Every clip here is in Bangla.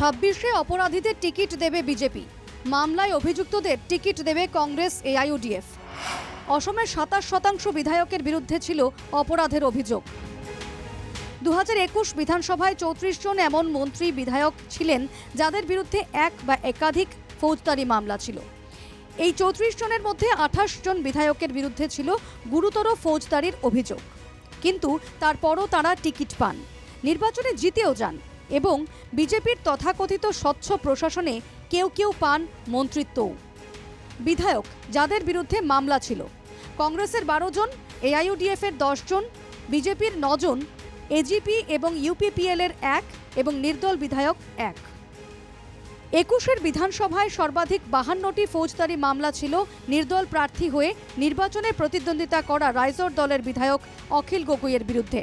ছাব্বিশে অপরাধীদের টিকিট দেবে বিজেপি। মামলায় অভিযুক্তদের টিকিট দেবে কংগ্রেস এআইইউডিএফ। অসমের সাতাশ শতাংশ বিধায়কের বিরুদ্ধে ছিল অপরাধের অভিযোগ। দু একুশ বিধানসভায় চৌত্রিশ জন এমন মন্ত্রী বিধায়ক ছিলেন যাদের বিরুদ্ধে এক বা একাধিক ফৌজদারি মামলা ছিল। এই চৌত্রিশ জনের মধ্যে আঠাশ জন বিধায়কের বিরুদ্ধে ছিল গুরুতর ফৌজদারির অভিযোগ। কিন্তু তারপরও তারা টিকিট পান। নির্বাচনে জিতেও যান। এবং বিজেপির তথাকথিত স্বচ্ছ প্রশাসনে কেউ কেউ পান মন্ত্রিত্বও। বিধায়ক, যাদের বিরুদ্ধে মামলা ছিল। কংগ্রেসের বারো জন এআইইউডিএফ এর দশ জন, বিজেপির নজন এজিপি এবং ইউপিপিএল এর এক এবং নির্দল বিধায়ক এক। একুশের বিধানসভায় সর্বাধিক বাহান্নটি ফৌজদারি মামলা ছিল নির্দল প্রার্থী হয়ে নির্বাচনে প্রতিদ্বন্দ্বিতা করা রাইজোর দলের বিধায়ক অখিল গগৈয়ের বিরুদ্ধে।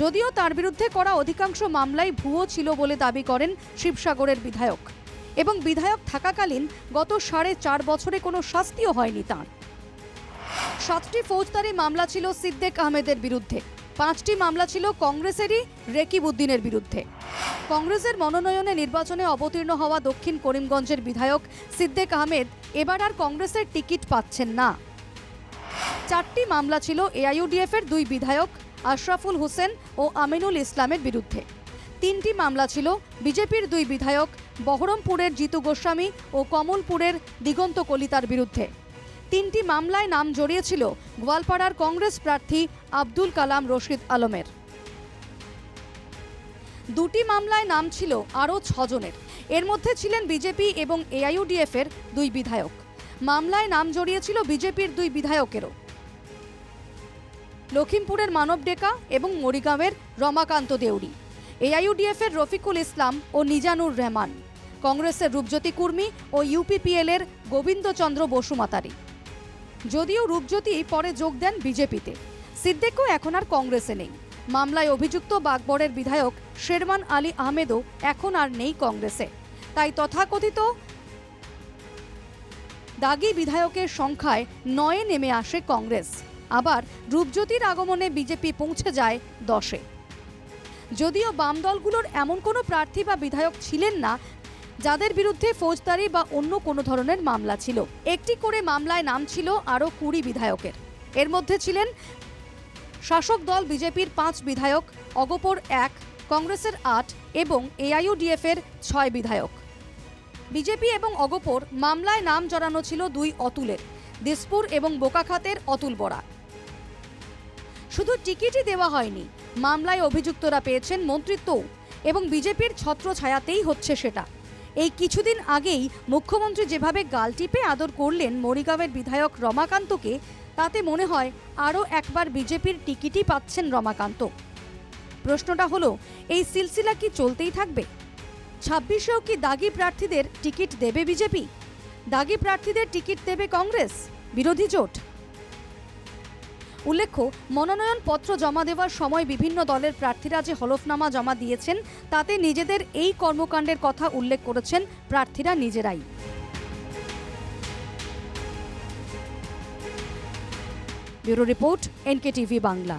যদিও তার বিরুদ্ধে করা অধিকাংশ মামলাই ভুয়ো ছিল বলে দাবি করেন শিবসাগরের বিধায়ক। এবং বিধায়ক থাকাকালীন গত সাড়ে চার বছরে কোনো শাস্তিও হয়নি তাঁর। সাতটি ফৌজদারি মামলা ছিল সিদ্দেক আহমেদের বিরুদ্ধে। পাঁচটি মামলা ছিল কংগ্রেসেরই রেকিব উদ্দিনের বিরুদ্ধে। কংগ্রেসের মনোনয়নে নির্বাচনে অবতীর্ণ হওয়া দক্ষিণ করিমগঞ্জের বিধায়ক সিদ্দেক আহমেদ এবার আর কংগ্রেসের টিকিট পাচ্ছেন না। চারটি মামলা ছিল এআইইউডিএফ এর দুই বিধায়ক আশরাফুল হোসেন ও আমিনুল ইসলামের বিরুদ্ধে। তিনটি মামলা ছিল বিজেপির দুই বিধায়ক বহরমপুরের জিতু গোস্বামী ও কমলপুরের দিগন্ত কলিতার বিরুদ্ধে। তিনটি মামলায় নাম জড়িয়েছিল গোয়ালপাড়ার কংগ্রেস প্রার্থী আব্দুল কালাম রশিদ আলমের। দুটি মামলায় নাম ছিল আরও ছজনের। এর মধ্যে ছিলেন বিজেপি এবং এআইইউডিএফ এর দুই বিধায়ক। মামলায় নাম জড়িয়েছিল বিজেপির দুই বিধায়কেরও। লখিমপুরের মানব ডেকা এবং মরিগাঁওয়ের রমাকান্ত দেউরি। এআইইউডিএফ এর রফিকুল ইসলাম ও নিজানুর রহমান। কংগ্রেসের রূপজ্যোতি কুর্মী ও ইউপিপিএল এর গোবিন্দচন্দ্র বসুমাতারি যদিও রূপজ্যোতি পরে যোগ দেন বিজেপিতে, সিদ্দিকও এখন আর কংগ্রেসে নেই। মামলায় অভিযুক্ত বাগবরের বিধায়ক শেরমান আলী আহমেদও এখন আর নেই কংগ্রেসে। তাই তথাকথিত দাগি বিধায়কের সংখ্যায় নয়ে নেমে আসে কংগ্রেস। আবার রূপজ্যোতির আগমনে বিজেপি পৌঁছে যায় দশে। যদিও বাম দলগুলোর এমন কোনো প্রার্থী বা বিধায়ক ছিলেন না, যাদের বিরুদ্ধে ফৌজদারি বা অন্য কোনো ধরনের মামলা ছিল। একটি করে মামলায় নাম ছিল আরও কুড়ি বিধায়কের। এর মধ্যে ছিলেন শাসক দল বিজেপির পাঁচ বিধায়ক, অগপর এক, কংগ্রেসের আট এবং এআইইউডিএফ এর ছয় বিধায়ক। বিজেপি এবং অগপর মামলায় নাম জড়ানো ছিল দুই অতুলের, দিসপুর এবং বোকাখাতের অতুল বরা শুধু টিকিটই দেওয়া হয়নি, মামলায় অভিযুক্তরা পেয়েছেন মন্ত্রিত্বও এবং বিজেপির ছত্রছায়াতেই হচ্ছে সেটা। এই কিছুদিন আগেই মুখ্যমন্ত্রী যেভাবে গাল টিপে আদর করলেন মরিগাঁওয়ের বিধায়ক রমাকান্তকে, তাতে মনে হয় আরও একবার বিজেপির টিকিটই পাচ্ছেন রমাকান্ত। প্রশ্নটা হলো, এই সিলসিলা কি চলতেই থাকবে? ছাব্বিশেও কি দাগি প্রার্থীদের টিকিট দেবে বিজেপি? দাগি প্রার্থীদের টিকিট দেবে কংগ্রেস? বিরোধী জোট? উল্লেখ্য, মনোনয়নপত্র জমা দেওয়ার সময় বিভিন্ন দলের প্রার্থীরা যে হলফনামা জমা দিয়েছেন, তাতে নিজেদের এই কর্মকাণ্ডের কথা উল্লেখ করেছেন প্রার্থীরা নিজেরাই। Bureau report, NKTV Bangla.